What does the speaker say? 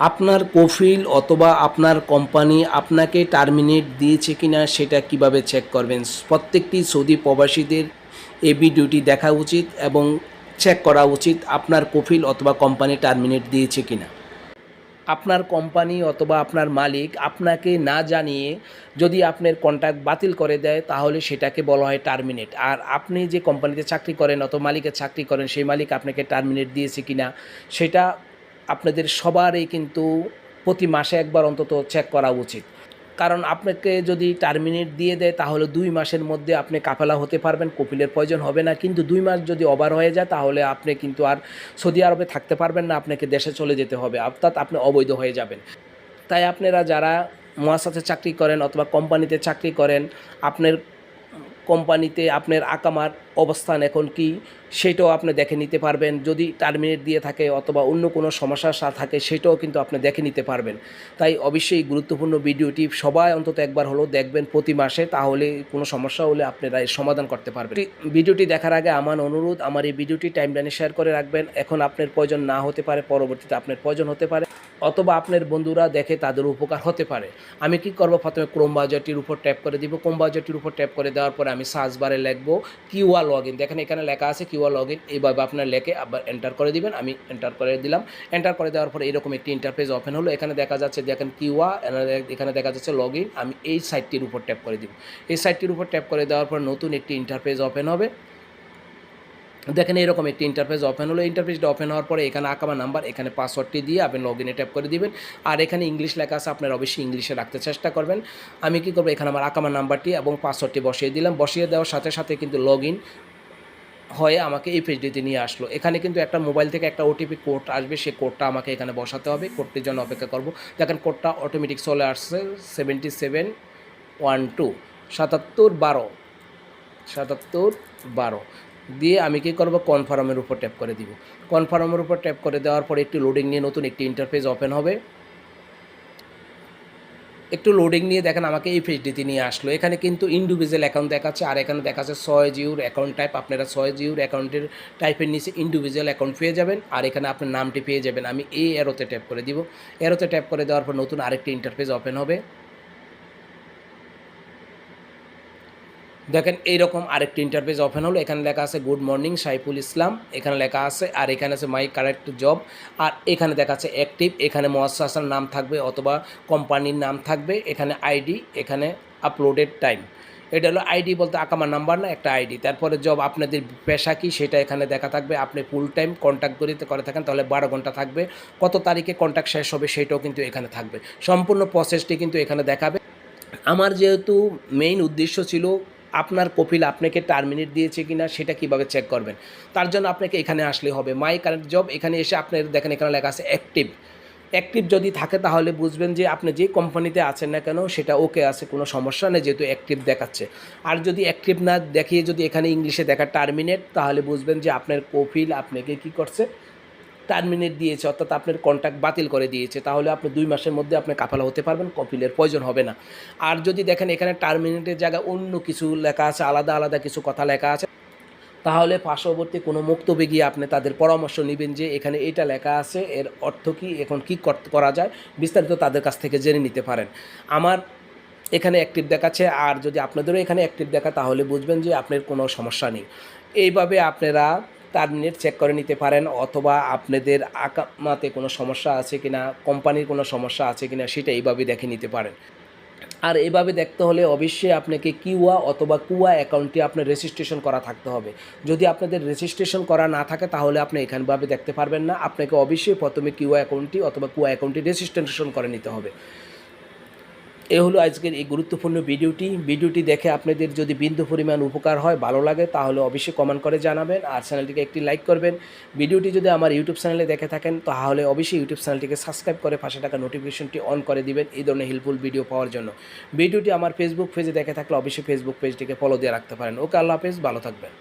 আপনার কফিল অথবা আপনার কোম্পানি আপনাকে টার্মিনেট দিয়েছে কিনা সেটা কীভাবে চেক করবেন? প্রত্যেকটি সৌদি প্রবাসীদের এই ভিডিওটি দেখা উচিত এবং চেক করা উচিত আপনার কফিল অথবা কোম্পানি টার্মিনেট দিয়েছে কিনা। আপনার কোম্পানি অথবা আপনার মালিক আপনাকে না জানিয়ে যদি আপনার কন্ট্রাক্ট বাতিল করে দেয় তাহলে সেটাকে বলা হয় টার্মিনেট আর আপনি যে কোম্পানিতে চাকরি করেন অথবা মালিকের চাকরি করেন, সেই মালিক আপনাকে টার্মিনেট দিয়েছে কিনা, সেটা আপনাদের সবারই কিন্তু প্রতি মাসে একবার অন্তত চেক করা উচিত। কারণ আপনাকে যদি টার্মিনেট দিয়ে দেয়, তাহলে দুই মাসের মধ্যে আপনি কাফেলা হতে পারবেন, কপিলের প্রয়োজন হবে না। কিন্তু দুই মাস যদি ওভার হয়ে যায়, তাহলে আপনি কিন্তু আর সৌদি আরবে থাকতে পারবেন না, আপনাকে দেশে চলে যেতে হবে। অর্থাৎ আপনি অবৈধ হয়ে যাবেন। তাই আপনারা যারা মহাসাথে চাকরি করেন অথবা কোম্পানিতে চাকরি করেন, আপনার কোম্পানিতে আপনার আকামার অবস্থান এখন কি, সেটাও আপনি দেখে নিতে পারবেন। যদি টার্মিনেট দিয়ে থাকে অথবা অন্য কোনো সমস্যা থাকে, সেটাও কিন্তু আপনি দেখে নিতে পারবেন। তাই অবশ্যই গুরুত্বপূর্ণ ভিডিওটি সবাই অন্তত একবার হলেও দেখবেন প্রতি মাসে, তাহলে কোনো সমস্যা হলে আপনারা এর সমাধান করতে পারবেন। ভিডিওটি দেখার আগে আমার অনুরোধ, আমার এই ভিডিওটি টাইমলাইনে শেয়ার করে রাখবেন। এখন আপনার প্রয়োজন না হতে পারে, পরবর্তীতে আপনার প্রয়োজন হতে পারে, অথবা আপনার বন্ধুরা দেখে তাদের উপকার হতে পারে। আমি কি করব? প্রথমে ক্রোম বাজারটির উপর ট্যাপ করে দিব। ক্রোম বাজারটির উপর ট্যাপ করে দেওয়ার পরে আমি সার্চ বারে লিখব কিউআর লগ ইন দেখেন এখানে লেখা আছে কিউআর লগ ইন এইভাবে আপনার লেখে আবার এন্টার করে দিবেন, আমি এন্টার করে দিলাম। এন্টার করে দেওয়ার পরে এরকম একটি ইন্টারফেস ওপেন হলো। এখানে দেখা যাচ্ছে, দেখেন কিউআর এখানে দেখা যাচ্ছে লগ ইন আমি এই সাইটটির উপর ট্যাপ করে দিব। এই সাইটটির উপর ট্যাপ করে দেওয়ার পর নতুন একটি ইন্টারফেস ওপেন হবে। দেখেন এরকম একটি ইন্টারফেস ওপেন হলো। ইন্টারফেসটা ওপেন হওয়ার পরে এখানে আকামা নাম্বার এখানে পাসওয়ার্ডটি দিয়ে আপনি লগ ইনে ট্যাপ করে দিবেন। আর এখানে ইংলিশ লেখা আছে, আপনার অবশ্যই ইংলিশে রাখতে চেষ্টা করবেন। আমি কি করব, এখানে আমার আকামা নাম্বারটি এবং পাসওয়ার্ডটি বসিয়ে দিলাম। বসিয়ে দেওয়ার সাথে সাথে কিন্তু লগ ইন হয়ে আমাকে এই পেজটিতে নিয়ে আসলো। এখানে কিন্তু একটা মোবাইল থেকে একটা ওটিপি কোড আসবে সেই কোডটা আমাকে এখানে বসাতে হবে। কোডটির জন্য অপেক্ষা করব। দেখেন কোডটা অটোমেটিক চলে আসছে সেভেন্টি সেভেন ওয়ান টু সাতাত্তর বারো সাতাত্তর বারো। দিয়ে আমি কী করব? কনফার্মের উপর ট্যাপ করে দিব। কনফার্মের উপর ট্যাপ করে দেওয়ার পরে একটি লোডিং নিয়ে নতুন একটি ইন্টারফেস ওপেন হবে। একটু লোডিং নিয়ে দেখেন আমাকে এই পেজটিতে নিয়ে আসলো। এখানে কিন্তু ইন্ডিভিজুয়াল অ্যাকাউন্ট দেখাচ্ছে আর এখানে দেখাচ্ছে ছয় জিওর অ্যাকাউন্ট টাইপ আপনারা ছয় জিওর অ্যাকাউন্টের টাইপের নিচে ইন্ডিভিজুয়াল অ্যাকাউন্ট পেয়ে যাবেন আর এখানে আপনার নামটি পেয়ে যাবেন। আমি এই এরোতে ট্যাপ করে দিব। এরোতে ট্যাপ করে দেওয়ার পর নতুন আরেকটি ইন্টারফেস ওপেন হবে। দেখেন এইরকম আরেকটি ইন্টারফেস ওপেন হলো। এখানে লেখা আছে গুড মর্নিং সাইফুল ইসলাম এখানে লেখা আছে, আর এখানে আছে মাই কারেক্ট জব আর এখানে দেখা আছে অ্যাক্টিভ এখানে মোয়াসাসার নাম থাকবে অথবা কোম্পানির নাম থাকবে। এখানে আইডি এখানে আপলোডেড টাইম এটা হলো আইডি বলতে আকামা নাম্বার না, একটা আইডি তারপরে জব আপনাদের পেশা কি সেটা এখানে দেখা থাকবে। আপনি ফুল টাইম কন্ট্যাক্ট করিতে করে থাকেন, তাহলে বারো ঘণ্টা থাকবে। কত তারিখে কন্ট্যাক্ট শেষ হবে সেটাও কিন্তু এখানে থাকবে। সম্পূর্ণ প্রসেসটি কিন্তু এখানে দেখাবে। আমার যেহেতু মেইন উদ্দেশ্য ছিল আপনার কপিল আপনাকে টার্মিনেট দিয়েছে কি না সেটা কীভাবে চেক করবেন? তার জন্য আপনাকে এখানে আসলে হবে। মাই কারেন্ট জব এখানে এসে আপনার দেখেন এখানে লেখা আছে অ্যাক্টিভ অ্যাক্টিভ যদি থাকে তাহলে বুঝবেন যে আপনি যে কোম্পানিতে আছেন না কেন, সেটা ওকে আছে, কোনো সমস্যা নেই যেহেতু অ্যাক্টিভ দেখাচ্ছে। আর যদি অ্যাক্টিভ না দেখিয়ে যদি এখানে ইংলিশে দেখা টার্মিনেট তাহলে বুঝবেন যে আপনার কপিল আপনাকে কি করছে? টার্মিনেট দিয়েছে, অর্থাৎ আপনার কন্ট্যাক্ট বাতিল করে দিয়েছে, তাহলে আপনি দুই মাসের মধ্যে আপনি কাফালা হতে পারবেন, কপিলের প্রয়োজন হবে না। আর যদি দেখেন এখানে টার্মিনেটের জায়গায় অন্য কিছু লেখা আছে, আলাদা আলাদা কিছু কথা লেখা আছে, তাহলে পার্শ্ববর্তী কোনো মুক্তবে গিয়ে আপনি তাদের পরামর্শ নেবেন যে এখানে এটা লেখা আছে, এর অর্থ কি, এখন কি কর- করা যায়, বিস্তারিত তাদের কাছ থেকে জেনে নিতে পারেন। আমার এখানে অ্যাক্টিভ দেখাচ্ছে, আর যদি আপনাদেরও এখানে অ্যাক্টিভ দেখা, তাহলে বুঝবেন যে আপনার কোনো সমস্যা নেই। এইভাবে আপনারা তার নেট চেক করে নিতে পারেন অথবা আপনাদের আকামাতে কোনো সমস্যা আছে কিনা কোম্পানির কোনো সমস্যা আছে কিনা সেটা এইভাবে দেখে নিতে পারেন। আর এভাবে দেখতে হলে অবশ্যই আপনাকে কিউয়া অথবা কুয়া অ্যাকাউন্টটি আপনার রেজিস্ট্রেশন করা থাকতে হবে। যদি আপনাদের রেজিস্ট্রেশন করা না থাকে তাহলে আপনি এখানভাবে দেখতে পারবেন না। আপনাকে অবশ্যই প্রথমে কিউয়া অ্যাকাউন্টটি অথবা কুয়া অ্যাকাউন্টটি রেজিস্ট্রেশন করে নিতে হবে। এ হলো আজকের এই গুরুত্বপূর্ণ ভিডিওটি। ভিডিওটি দেখে আপনাদের যদি বিন্দু পরিমাণ উপকার হয়, ভালো লাগে, তাহলে অবশ্যই কমেন্ট করে জানাবেন আর চ্যানেলটিকে একটি লাইক করবেন। ভিডিওটি যদি আমার ইউটিউব চ্যানেলে দেখে থাকেন, তাহলে অবশ্যই ইউটিউব চ্যানেলটিকে সাবস্ক্রাইব করে পাশে টাকা নোটিফিকেশনটি অন করে দিবেন এই ধরনের হেল্পফুল ভিডিও পাওয়ার জন্য। ভিডিওটি আমার ফেসবুক পেজে দেখে থাকলে অবশ্যই ফেসবুক পেজটিকে ফলো দিয়ে রাখতে পারেন। ওকে, আল্লাহ হাফেজ, ভালো থাকবেন।